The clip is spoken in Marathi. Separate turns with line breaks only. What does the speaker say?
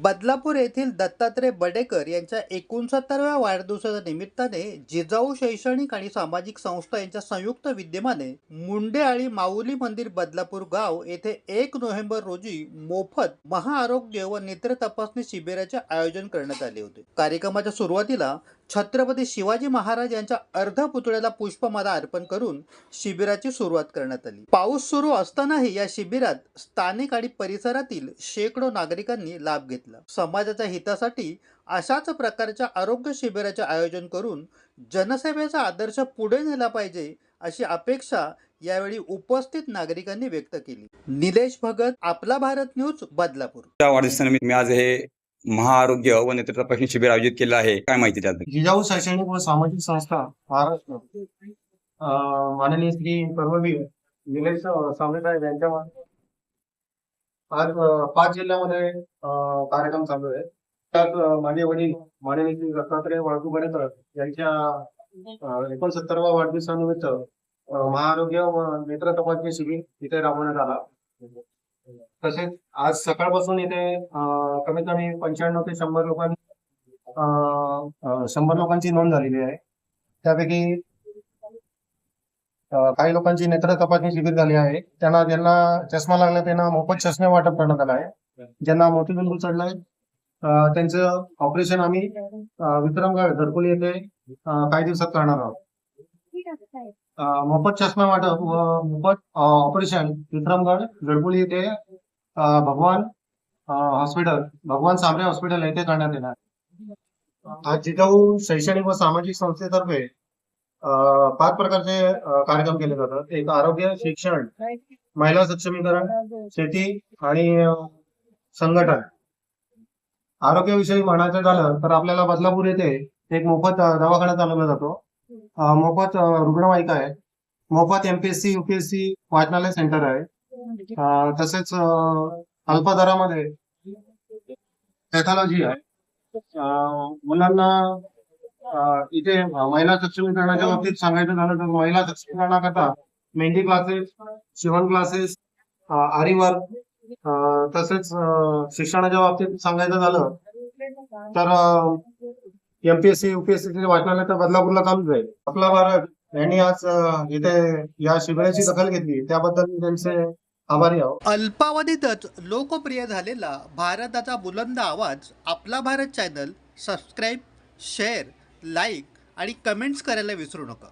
बदलापूर येथील दत्तात्रय बडेकर यांच्या एकोणसत्तरव्या वाढदिवसाच्या निमित्ताने जिजाऊ शैक्षणिक आणि सामाजिक संस्था यांच्या संयुक्त विद्यमाने मुंडेआळी माऊली मंदिर बदलापूर गाव येथे एक नोव्हेंबर रोजी मोफत महाआरोग्य व नेत्र तपासणी शिबिराचे आयोजन करण्यात आले होते. कार्यक्रमाच्या सुरुवातीला छत्रपती शिवाजी महाराज यांच्या अर्ध पुतळ्याला पुष्पमाला अर्पण करून शिबिराची सुरुवात करण्यात आली. पाऊस सुरू असतानाही या शिबिरात स्थानिक आणि परिसरातील शेकडो नागरिकांनी लाभ घेतला. समाजाच्या हितासाठी अशाच प्रकारच्या आरोग्य शिबिराचे आयोजन करून जनसेवेचा आदर्श पुढे नेला पाहिजे अशी अपेक्षा यावेळी उपस्थित नागरिकांनी व्यक्त केली. निलेश भगत आपला भारत न्यूज बदलापूर.
त्या वाढदिवसानिमित्त मी आज हे महाआरोग्य व नेत्र तपासणी शिबिर आयोजित केलं आहे. काय माहिती त्यात?
जिजाऊ शैक्षणिक व सामाजिक संस्था महाराष्ट्र माननीय श्री कर्मवीर निलेश सावळे साहेब यांच्या आज पाच जिल्ह्यामध्ये कार्यक्रम चालू आहे. त्यात माझे वडील माननीय श्री दत्तात्रय वाळकू यांच्या एकोणसत्तरवा वाढदिवसानिमित्त महाआरोग्य व नेत्र तपासणी शिबिर इथे राबवण्यात आला. तसेच आज सकाळपासून इथे कमीत कमी पंच्याण्णव ते शंभर लोकांनी शंभर लोकांची नोंद झालेली आहे. त्यापैकी काही लोकांची नेत्र तपासणी शिबिर झाली आहे. त्यांना ज्यांना चष्मा लागला त्यांना मोफत चष्मे वाटप करण्यात आला आहे. ज्यांना मोतीबिंदू चढलाय त्यांचं ऑपरेशन आम्ही विक्रमगाव विक्रमगड येथे काही दिवसात करणार आहोत. मोफत चष्मा वाटप व मोफत ऑपरेशन. विक्रमगड घरकुल येथे भगवान हॉस्पिटल भगवान सामरे हॉस्पिटल येथे करण्यात येणार. आज जिजाऊ शैक्षणिक व सामाजिक संस्थेतर्फे पाच प्रकारचे कार्यक्रम केले जातात. एक आरोग्य शिक्षण महिला सक्षमीकरण शेती आणि संघटन. आरोग्याविषयी म्हणायचं झालं तर आपल्याला बदलापूर येथे एक मोफत दवाखाना चालवला जातो. मोफत रुग्णवाहिका आहे. मोफत एमपीएससी युपीएससी वाचनालय सेंटर आहे. तसेच अल्पदरामध्ये अल्प दरामध्ये पॅथॉलॉजी आहे. मुलांना इथे महिला सक्षमीकरणाच्या बाबतीत सांगायचं झालं तर महिला सक्षमीकरणाकरता मेहंदी क्लासेस शिवण क्लासेस आरी वर्क तसेच शिक्षणाच्या बाबतीत सांगायचं झालं तर एमपीएससी युपीएससी वाचनालय तर बदलापूरला चालूच आहे. आपला भारत यांनी आज इथे या शिबिराची दखल घेतली. त्याबद्दल मी त्यांचे आभारी आहोत.
अल्पावधीतच लोकप्रिय झालेला भारताचा बुलंद आवाज आपला Bharat channel subscribe share like आणि कमेंट्स करायला विसरू नका.